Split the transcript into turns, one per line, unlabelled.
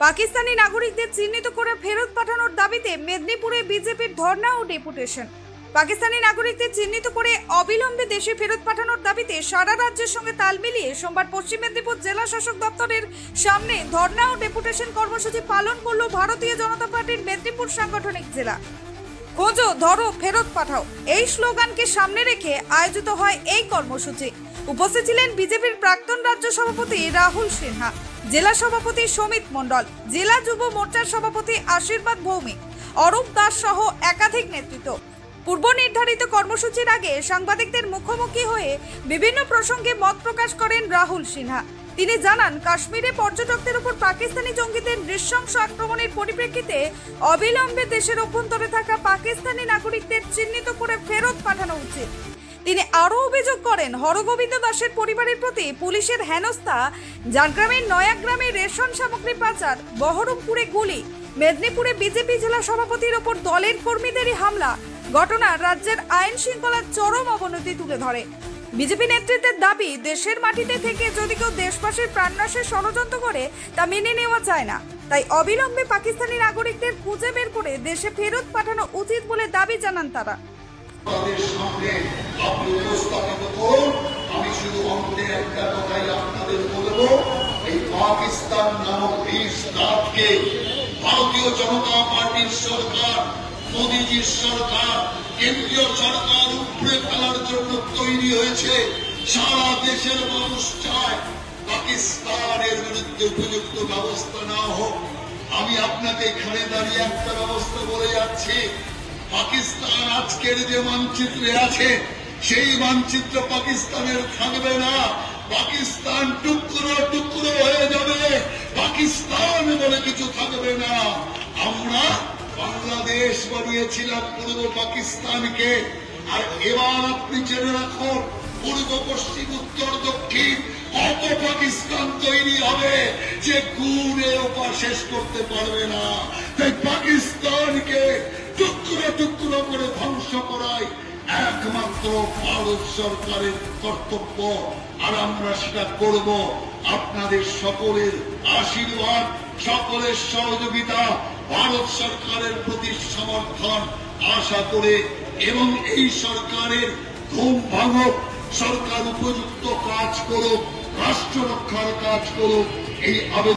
পাকিস্তানি নাগরিকদের চিহ্নিত করে ফেরত পাঠানোর দাবিতে মেদিনীপুরে বিজেপির ধর্না ও ডেপুটেশন। পাকিস্তানি নাগরিকদের চিহ্নিত করে অবিলম্বে দেশে ফেরত পাঠানোর দাবিতে সারা রাজ্যের সঙ্গে তাল মিলিয়ে সোমবার পশ্চিম মেদিনীপুর জেলা শাসক দপ্তরের সামনে ধর্না ও ডেপুটেশন কর্মসূচি পালন করল ভারতীয় জনতা পার্টির মেদিনীপুর সাংগঠনিক জেলা। খোঁজো, ধরো, ফেরত পাঠাও। এই স্লোগানকে সামনে রেখে আয়োজিত হয় এই কর্মসূচি। উপস্থিত ছিলেন বিজেপির প্রাক্তন রাজ্য সভাপতি রাহুল সিনহা, জেলা সভাপতি সমিত মণ্ডল, জেলা যুব মোর্চার সভাপতি আশীর্বাদ ভৌমিক, অরূপ দাস সহ একাধিক নেতৃত্ব। পূর্ব নির্ধারিত কর্মসূচির আগে সাংবাদিকদের মুখোমুখি হয়ে বিভিন্ন প্রসঙ্গে মত প্রকাশ করেন রাহুল সিনহা। তিনি জানান, কাশ্মীরে পর্যটকদের উপর পাকিস্তানি জঙ্গিদের নৃশংস আক্রমণের পরিপ্রেক্ষিতে অবিলম্বে দেশের অভ্যন্তরে থাকা পাকিস্তানি নাগরিকদের চিহ্নিত করে ফেরত পাঠানো উচিত। তিনি আরও অভিযোগ করেন, হরগোবিন্দ দাসের পরিবারের প্রতি পুলিশের হেনস্থা ঝাড়গ্রামের নয়াগ্রামে রেশন সামগ্রী পাচার, বহরমপুরে গুলি, মেদিনীপুরে বিজেপি জেলা সভাপতির ওপর দলের কর্মীদেরই হামলা, ঘটনা রাজ্যের আইন শৃঙ্খলার চরম অবনতি তুলে ধরে। বিজেপি নেতৃত্বের দাবি, দেশের মাটিতে থেকে যদি কেউ দেশবাসীর প্রাণনাশের ষড়যন্ত্র করে, তা মেনে নেওয়া যায় না। তাই অবিলম্বে পাকিস্তানি নাগরিকদের খুঁজে বের করে দেশে ফেরত পাঠানো উচিত বলে দাবি জানান তারা।
পাকিস্তান নামক ভারতীয় জনতা পার্টির সরকার, মোদীজির সরকার, কেন্দ্রীয় সরকার জন্য তৈরি হয়েছে। সারা দেশের মানুষ চায় পাকিস্তানের বিরুদ্ধে উপযুক্ত ব্যবস্থা না হোক। আমি আপনাকে এখানে দাঁড়িয়ে একটা ব্যবস্থা বলে যাচ্ছি। পাকিস্তান আজকের যে মানচিত্রে আছে, সেই মানচিত্র পাকিস্তানের থাকবে না। পাকিস্তান টুকরো টুকরো হয়ে যাবে। পাকিস্তান বলে কিছু থাকবে না। আমরা বাংলাদেশ বানিয়েছিলাম পূর্ব পাকিস্তানকে। আর এবার আপনি জেনে রাখুন, পূর্ব, পশ্চিম, উত্তর, দক্ষিণ, কত পাকিস্তান তৈরি হবে যে গুণে ওপর শেষ করতে পারবে না। তাই পাকিস্তানকে টুকরো টুকরো করে ধ্বংস করাই একমাত্র ভারত সরকারের কর্তব্য। আর আমরা সেটা করব আপনাদের সকলের আশীর্বাদ, সকলের সহযোগিতা, ভারত সরকারের প্রতি সমর্থন, আশা করে এবং এই সরকারের ঘুম ভাঙক, সরকার উপযুক্ত কাজ করুক, রাষ্ট্র রক্ষার কাজ করুক, এই আবেদন